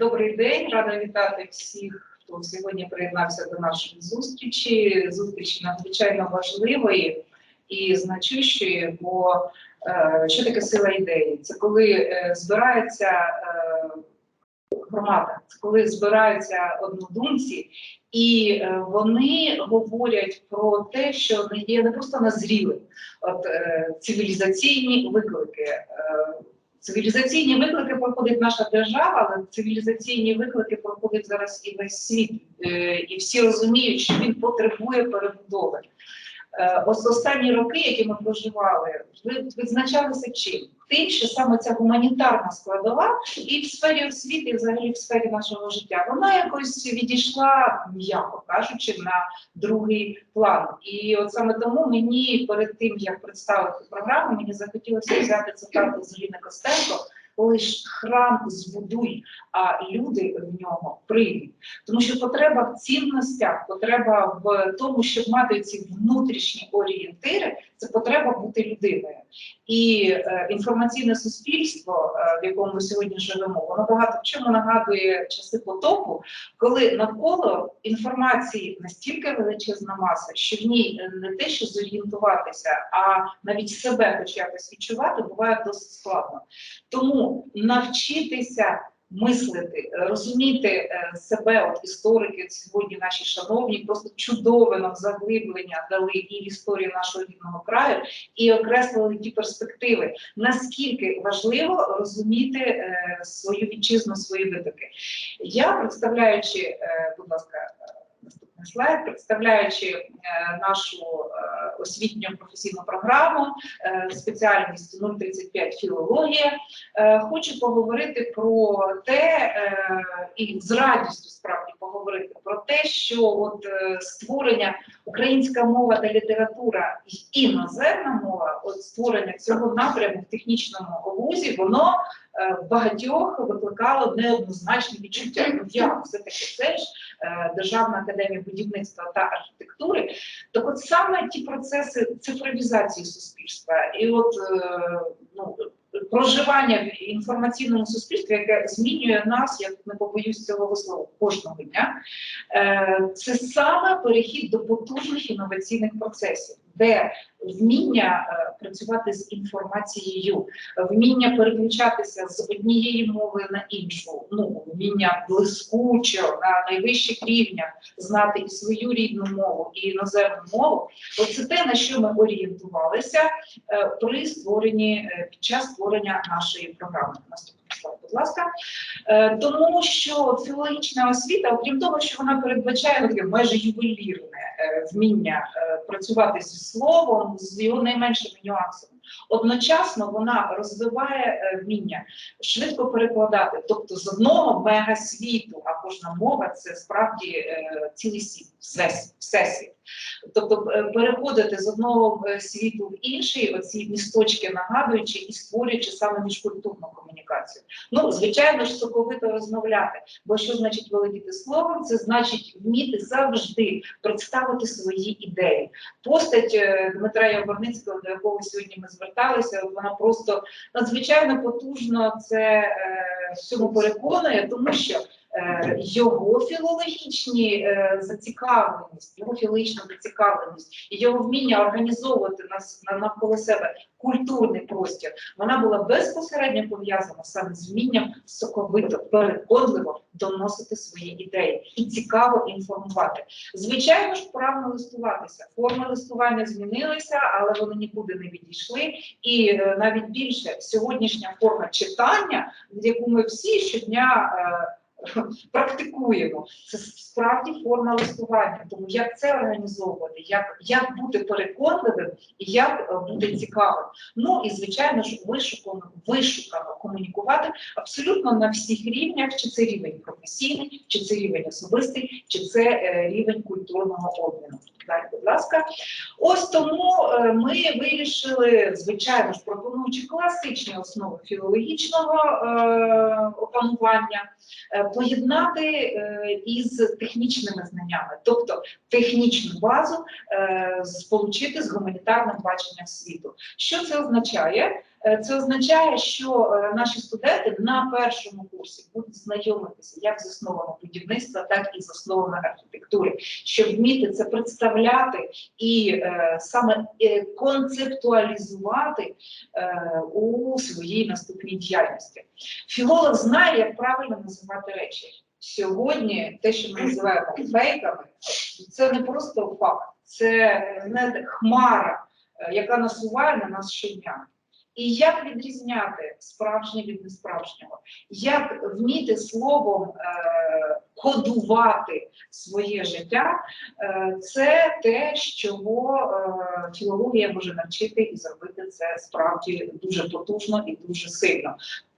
Добрий день, рада вітати всіх, хто сьогодні приєднався до нашої зустрічі. Зустрічі надзвичайно важливої і значущої, бо е, що таке сила ідеї? Це коли е, збирається е, громада, це коли збираються однодумці, і е, вони говорять про те, що не є не просто назрілим, от е, цивілізаційні виклики. Е, Цивілізаційні виклики проходить наша держава, але цивілізаційні виклики проходить зараз і весь світ, Е, і всі розуміють, що він потребує перебудови. Е, Ось останні роки, які ми проживали, ви- відзначалися чим? Тим, що саме ця гуманітарна складова і в сфері освіти, і взагалі в сфері нашого життя, вона якось відійшла, м'яко кажучи, на другий план. І от саме тому мені перед тим як представити програму, мені захотілося взяти цитату з Ліни Костенко. Лиш храм збудуй, а люди в нього прийдуть. Тому що потреба в цінностях, потреба в тому, щоб мати ці внутрішні орієнтири, це потреба бути людиною. І е, інформаційне суспільство, е, в якому ми сьогодні живемо, воно багато в чому нагадує часи потопу, коли навколо інформації настільки величезна маса, що в ній е, не те, що зорієнтуватися, а навіть себе хоч якось відчувати, буває досить складно. Тому навчитися мислити, е, розуміти е, себе, от історики сьогодні наші шановні, просто чудове нам заглиблення дали і в історію нашого рідного краю, і окреслили ті перспективи. Наскільки важливо розуміти е, свою вітчизну, свої витоки. Я представляючи, будь ласка. Слайд, представляючи е, нашу е, освітню професійну програму, е, спеціальність 035 філологія, Хочу поговорити про те, і з радістю справді поговорити про те, що от створення українська мова та література і іноземна мова, от створення цього напряму в технічному вузі, воно в багатьох викликало неоднозначні відчуття. Ну як все таки це ж Державна академія будівництва та архітектури. Так от саме ті процеси цифровізації суспільства, і от е, ну проживання в інформаційному суспільстві, яке змінює нас, я не побоюсь цього вислову кожного дня, е, це саме перехід до потужних інноваційних процесів, де вміння е, працювати з інформацією, вміння переключатися з однієї мови на іншу, ну вміння блискучо на найвищих рівнях знати і свою рідну мову, і іноземну мову. Оце те, на що ми орієнтувалися е, при створенні е, під час створення нашої програми. Наступний слайд, будь ласка. Е, Тому що філологічна освіта, окрім того, що вона передбачає ну, таке майже ювелірне е, вміння е, працювати зі словом, з його найменшими нюансами. Одночасно вона розвиває вміння швидко перекладати, тобто з одного мегасвіту, а кожна мова це справді цілий світ, всесвіт. Тобто е, переходити з одного е, світу в інший, оці місточки нагадуючи і створюючи саме міжкультурну комунікацію. Ну, звичайно ж, соковито розмовляти. Бо що значить володіти словом? Це значить вміти завжди представити свої ідеї. Постать е, Дмитра Яворницького, до якого сьогодні ми зверталися, от вона просто надзвичайно потужно це е, в цьому переконує, тому що. Е, Його філологічні е, зацікавленість, його філологічна зацікавленість і його вміння організовувати нас навколо себе культурний простір, вона була безпосередньо пов'язана саме з вмінням соковито, переконливо доносити свої ідеї і цікаво інформувати. Звичайно ж, правильно листуватися. Форми листування змінилися, але вони нікуди не відійшли. І е, навіть більше сьогоднішня форма читання, яку ми всі щодня. Практикуємо це справді форма листування. Тому як це організовувати, як, як бути переконливим і як е, бути цікавим. Ну і звичайно ж вишукано, вишукано комунікувати абсолютно на всіх рівнях, чи це рівень професійний, чи це рівень особистий, чи це е, рівень культурного обміну. Далі, будь ласка. Ось тому е, ми вирішили, звичайно ж, пропонуючи класичні основи філологічного е, опанування, поєднати е, із технічними знаннями, тобто технічну базу е, сполучити з гуманітарним баченням світу. Що це означає? Е, Це означає, що е, наші студенти на першому курсі будуть знайомитися як з основами будівництва, так і з основами архітектури, щоб вміти це представляти і е, саме е, концептуалізувати е, у своїй наступній діяльності. Філолог знає, як правильно називати речі. Сьогодні те, що ми називаємо фейками, це не просто факт, це знаєте, хмара, яка насуває на нас щодня. І як відрізняти справжнє від несправжнього, як вміти словом е, кодувати своє життя, е, це те, чого е, філологія може навчити і зробити це справді дуже потужно і дуже сильно.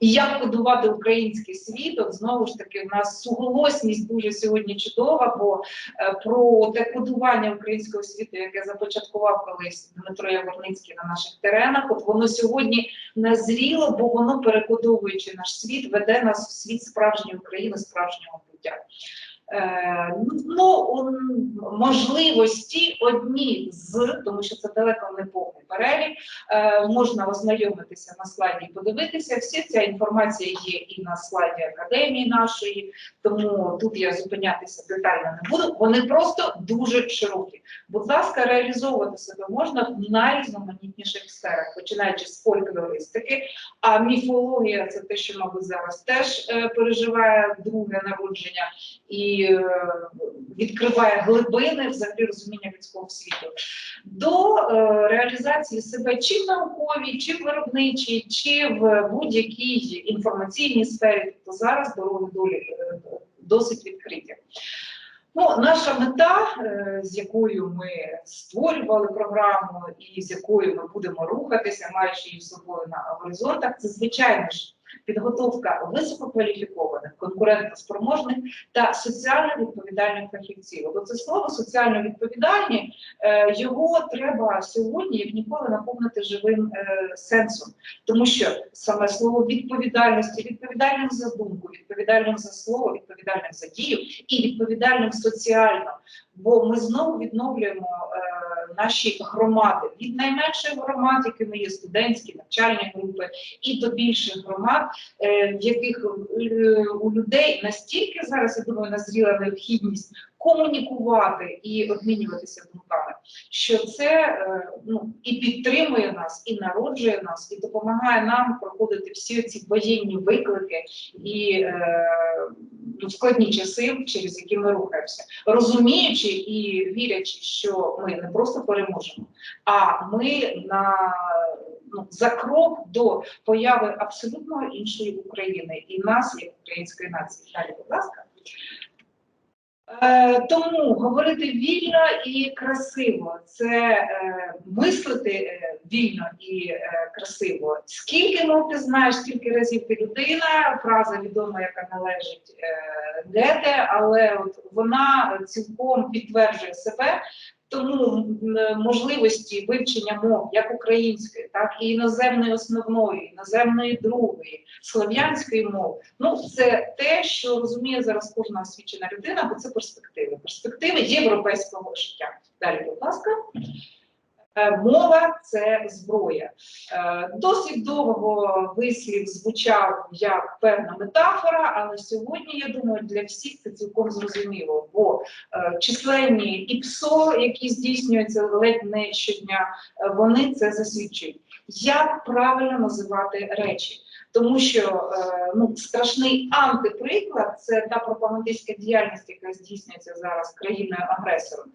І як кодувати український світок, знову ж таки, в нас суголосність дуже сьогодні чудова, бо е, про те кодування українського світу, яке започаткував колись Дмитро Яворницький на наших теренах, от воно сьогодні назріло, бо воно, перекодовуючи наш світ, веде нас в світ справжньої України, справжнього буття. Е, ну, можливості одні з, тому що це далеко не повний перелік, е, можна ознайомитися на слайді і подивитися. Всі ця інформація є і на слайді академії нашої, тому тут я зупинятися детально не буду. Вони просто дуже широкі. Будь ласка, реалізовувати себе можна в найрізноманітніших сферах, починаючи з фольклористики, а міфологія це те, що, мабуть, зараз теж е, переживає друге народження і е, відкриває глибини взагалі розуміння людського світу, до е, реалізації себе чи в науковій, чи в виробничій, чи в будь-якій інформаційній сфері. Тобто зараз дороги долі е, досить відкриті. Ну, наша мета, з якою ми створювали програму і з якою ми будемо рухатися, маючи її собою на горизонтах, це звичайно ж підготовка висококваліфікованих, конкурентоспроможних та соціально відповідальних фахівців. Бо це слово соціально відповідальні е, його треба сьогодні як ніколи наповнити живим е, сенсом, тому що саме слово відповідальності, відповідальним за думку, відповідальним за слово, відповідальним за дію і відповідальним соціально. Бо ми знову відновлюємо е, наші громади від найменших громад, якими є студентські навчальні групи, і до більших громад, е, в яких е, у людей настільки зараз я думаю назріла необхідність комунікувати і обмінюватися думками, що це е, ну і підтримує нас, і народжує нас, і допомагає нам проходити всі ці воєнні виклики і е, ну, складні часи, через які ми рухаємося, розуміючи і вірячи, що ми не просто переможемо, а ми на ну, за крок до появи абсолютно іншої України і нас, як української нації. Далі, будь ласка. Е, тому говорити вільно і красиво це е, мислити е, вільно і красиво. Скільки мов ти знаєш, скільки разів ти людина, фраза відома, яка належить е, Гете, але от вона цілком підтверджує себе. Тому можливості вивчення мов як української, так і іноземної основної, іноземної другої, слов'янської мови. Ну це те, що розуміє зараз кожна освічена людина, бо це перспективи. Перспективи європейського життя. Далі, будь ласка. Е, Мова це зброя. Е, Досить довго вислів звучав як певна метафора, але сьогодні, я думаю, для всіх це цілком зрозуміло, бо е, численні ІПСО, які здійснюються ледь не щодня, вони це засвідчують. Як правильно називати речі? Тому що е, ну, страшний антиприклад це та пропагандистська діяльність, яка здійснюється зараз країною-агресором,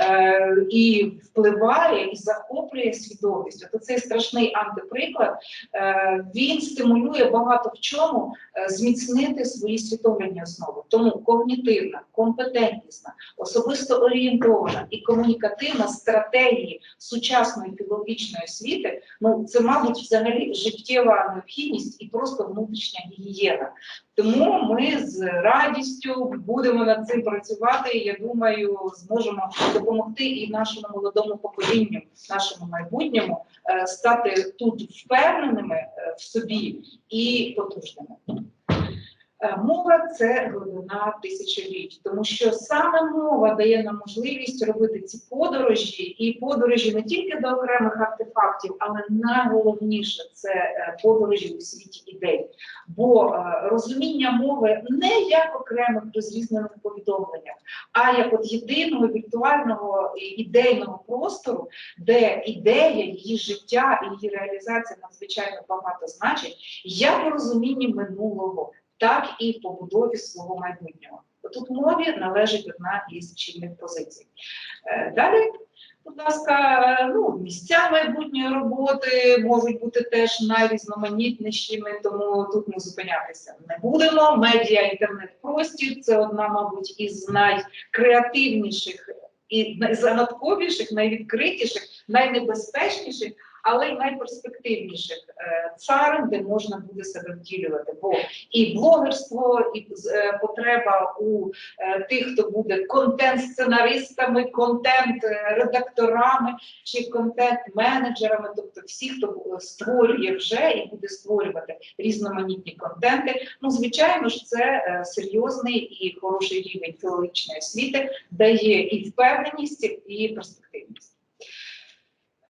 е, і впливає і захоплює свідомість. От цей страшний антиприклад е, він стимулює багато в чому зміцнити свої світоглядні основи. Тому когнітивна, компетентність, особисто орієнтована і комунікативна стратегії сучасної філологічної освіти, ну це, мабуть, взагалі життєва необхідність і просто внутрішня гігієна. Тому ми з радістю будемо над цим працювати. і, Я думаю, зможемо допомогти і нашому молодому поколінню, нашому майбутньому е, стати тут впевненими е, в собі і потужними. Е, Мова це глибина тисячоліть, тому що саме мова дає нам можливість робити ці подорожі, і подорожі не тільки до окремих артефактів, але найголовніше це е, подорожі у світі ідей. Бо е, розуміння мови не як окремих розрізнених повідомленнях, а як от єдиного віртуального ідейного простору, де ідея, її життя і її реалізація надзвичайно багато значить, як у розумінні минулого так і в побудові свого майбутнього. Тут мові належить одна із чільних позицій. Е, Далі, будь ласка, ну, місця майбутньої роботи можуть бути теж найрізноманітнішими, тому тут ми зупинятися не будемо. Медіа, інтернет-простір це одна, мабуть, із найкреативніших і найзагадковіших, найвідкритіших, найнебезпечніших але й найперспективніших е, царин, де можна буде себе втілювати. Бо і блогерство, і е, потреба у е, тих, хто буде контент-сценаристами, контент-редакторами чи контент-менеджерами, тобто всі, хто створює вже і буде створювати різноманітні контенти. Ну, звичайно ж, це серйозний і хороший рівень філологічної освіти, дає і впевненість, і перспективність.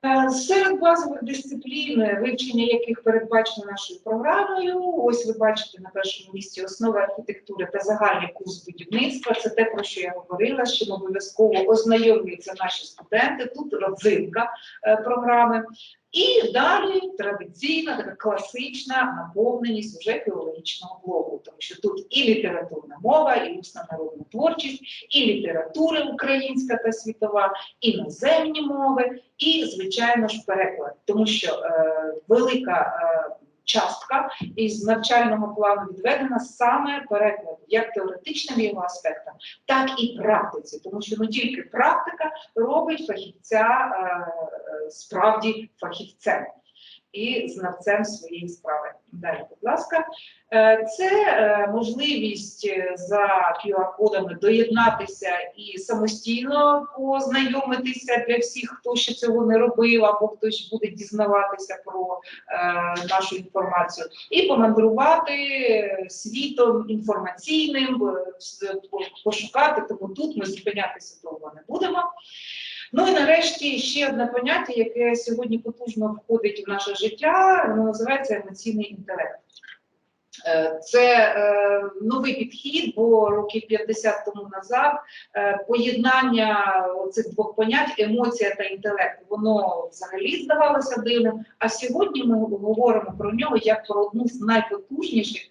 Е, Серед базових дисциплін, вивчення яких передбачено нашою програмою, ось ви бачите на першому місці основи архітектури та загальний курс будівництва. Це те, про що я говорила, що чим обов'язково ознайомлюються наші студенти. Тут родзинка е, програми. І далі традиційна, така класична наповненість уже філологічного блоку, тому що тут і літературна мова, і усна народна творчість, і література українська та світова, іноземні мови, і, звичайно ж, переклад, тому що е, велика е, частка із навчального плану відведена саме перекладу, як теоретичним його аспектам, так і практиці, тому що не тільки практика робить фахівця е, е, справді фахівцем і знавцем своєї справи. Далі, будь ласка, Е, це е, можливість е, за QR-кодами доєднатися і самостійно познайомитися для всіх, хто ще цього не робив, або хтось буде дізнаватися про нашу інформацію, і помандрувати світом інформаційним, пошукати. Тому тут ми зупинятися довго не будемо. Ну і нарешті ще одне поняття, яке сьогодні потужно входить в наше життя, воно називається емоційний інтелект. Е, Це е, новий підхід, бо років 50 тому назад е, поєднання цих двох понять емоція та інтелект, воно взагалі здавалося дивним. А сьогодні ми говоримо про нього як про одну з найпотужніших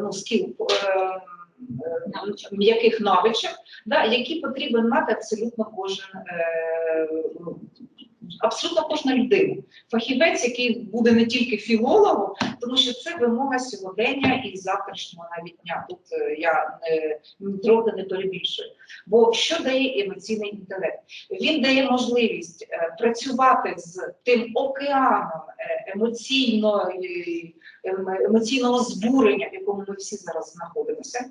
ну, скіл. М'яких навичок, да, які потрібен мати абсолютно кожен е, абсолютно кожна людина. Фахівець, який буде не тільки філологом, тому що це вимога сьогодення і завтрашнього навіть дня. Тут е, я трохи не перебільшую. Бо що дає емоційний інтелект? Він дає можливість е, працювати з тим океаном е, емоційної. ем, Емоційного збурення, в якому ми всі зараз знаходимося,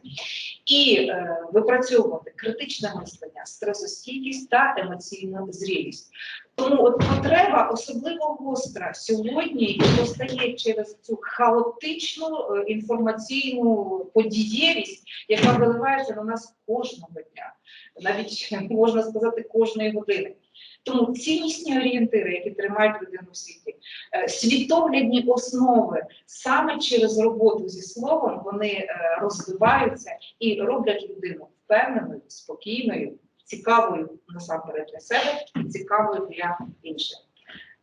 і е, випрацьовувати критичне мислення, стресостійкість та емоційну зрілість. Тому от потреба особливо гостра сьогодні постає через цю хаотичну е, інформаційну подієвість, яка виливається на нас кожного дня, навіть можна сказати кожної години. Тому ціннісні орієнтири, які тримають людину в світі, е, світоглядні основи саме через роботу зі словом вони е, розвиваються і роблять людину впевненою, спокійною, цікавою насамперед для себе цікавою для інших.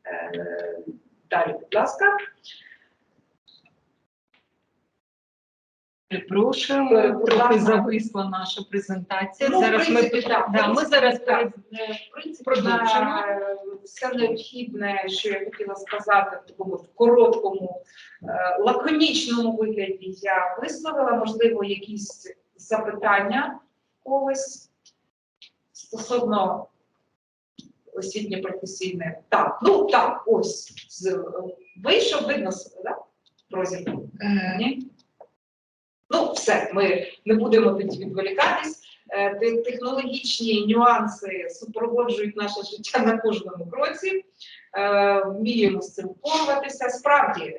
Е, Далі, будь ласка. Перепрошуємо, Е, трохи зависла наша презентація. Ну, Зараз ми принципі, так. да, ми зараз Так. Е, В принципі, Продовжимо. все необхідне, що я хотіла сказати в такому короткому, лаконічному вигляді я висловила. Можливо, якісь запитання когось стосовно освітньо-професійне. Так, ну так, ось з, е, вийшов, видно себе, так? Розібрав. Е, Ні? Ну, все, ми не будемо тоді відволікатись. Е, Технологічні нюанси супроводжують наше життя на кожному кроці. Вміємо з цим впоратися. Справді,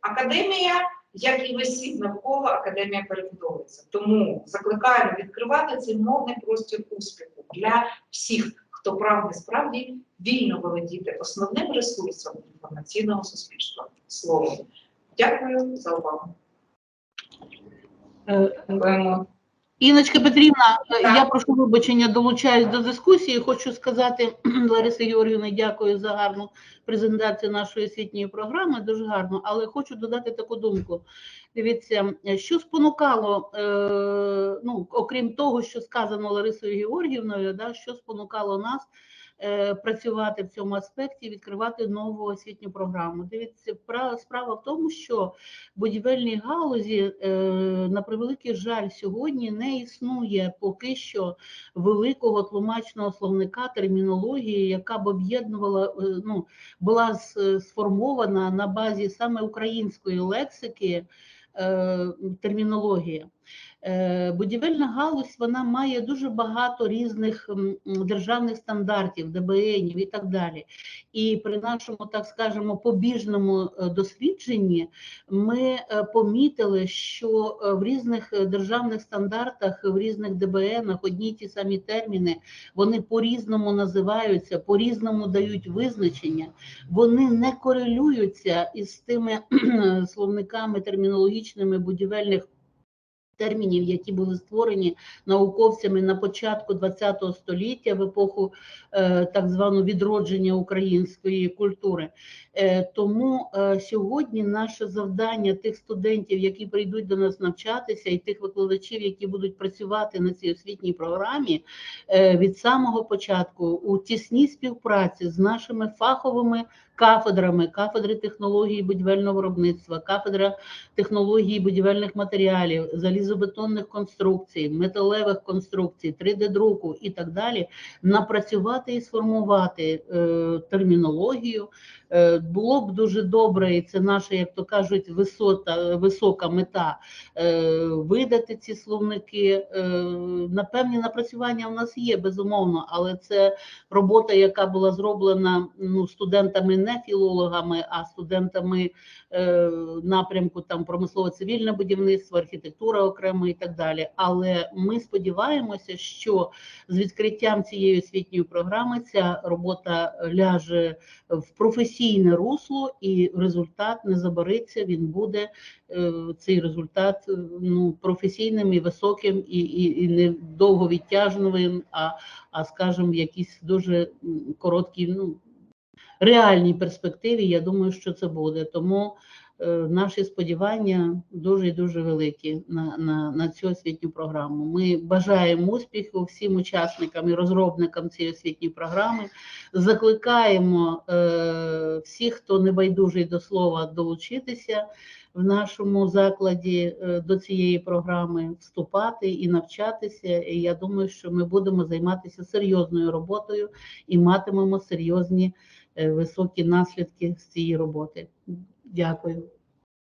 академія як і весь світ навколо академія перебудовується. Тому закликаємо відкривати цей мовний простір успіху для всіх, хто прагне справді вільно володіти основним ресурсом інформаційного суспільства словом. Дякую за увагу. Е, Дякуємо. Іночка Петрівна, е, Так. я прошу вибачення, долучаюсь до дискусії. Хочу сказати Ларисі Георгіївні, дякую за гарну презентацію нашої освітньої програми. Дуже гарно, але хочу додати таку думку. Дивіться, е, що спонукало, е, ну окрім того, що сказано Ларисою Георгіївною, да, що спонукало нас працювати в цьому аспекті, відкривати нову освітню програму. Дивіться, справа в тому, що будівельній галузі, е, на превеликий жаль, сьогодні не існує поки що великого тлумачного словника термінології, яка б об'єднувала, е, ну, була сформована на базі саме української лексики е, термінології. Е, Будівельна галузь вона має дуже багато різних державних стандартів, ДБНів і так далі. І при нашому, так скажемо, побіжному е, дослідженні ми е, помітили, що в різних державних стандартах, в різних ДБНах одні й ті самі терміни, вони по-різному називаються, по-різному дають визначення, вони не корелюються із тими словниками термінологічними будівельних термінів, які були створені науковцями на початку ХХ століття в епоху е, так званого відродження української культури. Е, Тому е, сьогодні наше завдання тих студентів, які прийдуть до нас навчатися, і тих викладачів, які будуть працювати на цій освітній програмі, від самого початку у тісній співпраці з нашими фаховими кафедрами, кафедри технології будівельного виробництва, кафедра технології будівельних матеріалів, залізобетонних конструкцій, металевих конструкцій, 3D-друку і так далі, напрацювати і сформувати е, термінологію. Е, було б дуже добре, і це наша, як то кажуть, висота, висока мета е, видати ці словники. Е, на певні напрацювання у нас є, безумовно, але це робота, яка була зроблена ну, студентами не філологами, а студентами напрямку там промислово-цивільне будівництво, архітектура окремо і так далі. Але ми сподіваємося, що з відкриттям цієї освітньої програми ця робота ляже в професійне русло, і результат не забариться. Він буде е, цей результат е, ну, професійним і високим, і, і, і не довговідтяжним, а, а скажімо, якісь дуже короткі, ну реальній перспективі. Я думаю, що це буде. Тому наші сподівання дуже і дуже великі на, на, на цю освітню програму. Ми бажаємо успіху всім учасникам і розробникам цієї освітньої програми. Закликаємо е, всіх, хто не байдужий до слова, долучитися в нашому закладі е, до цієї програми, вступати і навчатися. І я думаю, що ми будемо займатися серйозною роботою і матимемо серйозні е, високі наслідки з цієї роботи. Дякую.